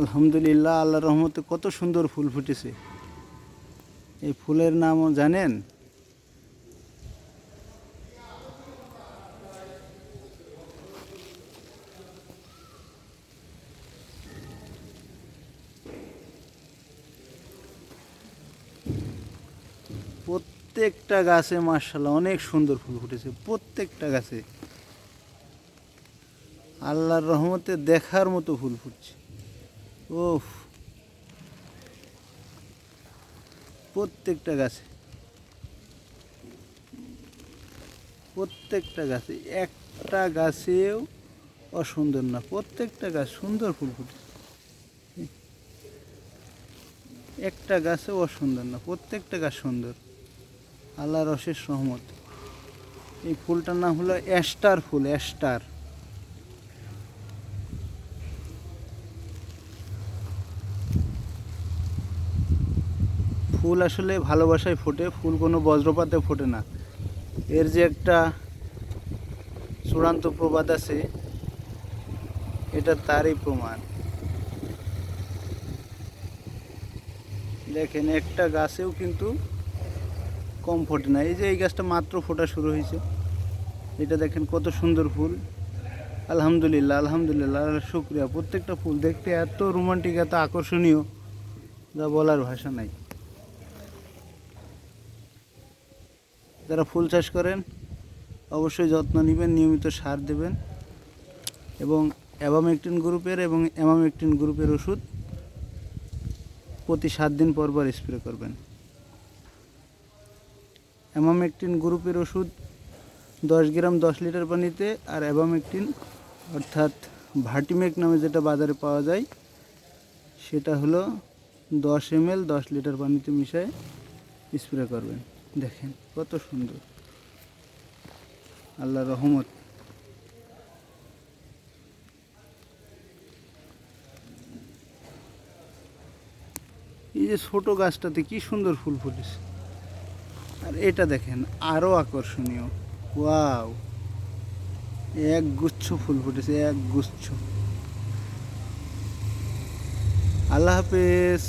আলহামদুলিল্লাহ আল্লাহ রহমতে কত সুন্দর ফুল ফুটেছে। এই ফুলের নামও জানেন? প্রত্যেকটা গাছে মার্শাল্লাহ অনেক সুন্দর ফুল ফুটেছে, প্রত্যেকটা গাছে। আল্লাহর রহমতে দেখার মতো ফুল ফুটছে। ওফ প্রত্যেকটা গাছে। প্রত্যেকটা গাছে, একটা গাছেও অসুন্দর না, প্রত্যেকটা গাছ সুন্দর ফুল ফুটেছে একটা গাছেও অসুন্দর না, প্রত্যেকটা গাছ সুন্দর। আল্লাহর রসের সহমত এই ফুলটার নাম হলো অ্যাস্টার ফুল, অ্যাস্টার। ফুল আসলে ভালোবাসায় ফোটে, ফুল কোনো বজ্রপাতে ফোটে না। এর যে একটা চূড়ান্ত প্রবাদ আছে, এটা তারই প্রমাণ। দেখেন, একটা গাছেও কিন্তু কম ফোটে না। এই যে এই গাছটা মাত্র ফোটা শুরু হয়েছে। এটা দেখেন কত সুন্দর ফুল। আলহামদুলিল্লাহ আলহামদুলিল্লাহ শুক্রিয়া। প্রত্যেকটা ফুল দেখতে এত রোমান্টিক, এত আকর্ষণীয়, যা বলার ভাষা নাই। যারা ফুল চাষ করেন, অবশ্যই যত্ন নেবেন, নিয়মিত সার দেবেন। এবং অ্যাবামেকটিন গ্রুপের এবং অ্যামামেকটিন গ্রুপের ওষুধ প্রতি সাত দিন পর পর স্প্রে করবেন। অ্যামামেকটিন গ্রুপের ওষুধ দশ গ্রাম, দশ লিটার পানিতে আর অ্যাবামেকটিন অর্থাৎ ভার্টিমেক নামে যেটা বাজারে পাওয়া যায়, সেটা হলো দশ এম এল দশ লিটার পানিতে মিশিয়ে স্প্রে করবেন। দেখেন, কত সুন্দর। আল্লাহ রহমত। এই যে ছোট গাছটাতে কি সুন্দর ফুল ফুটেছে। আর এটা দেখেন, আরও আকর্ষণীয়। ওয়াও। এক গুচ্ছ ফুল ফুটেছে এক গুচ্ছ আল্লাহ হাফেজ।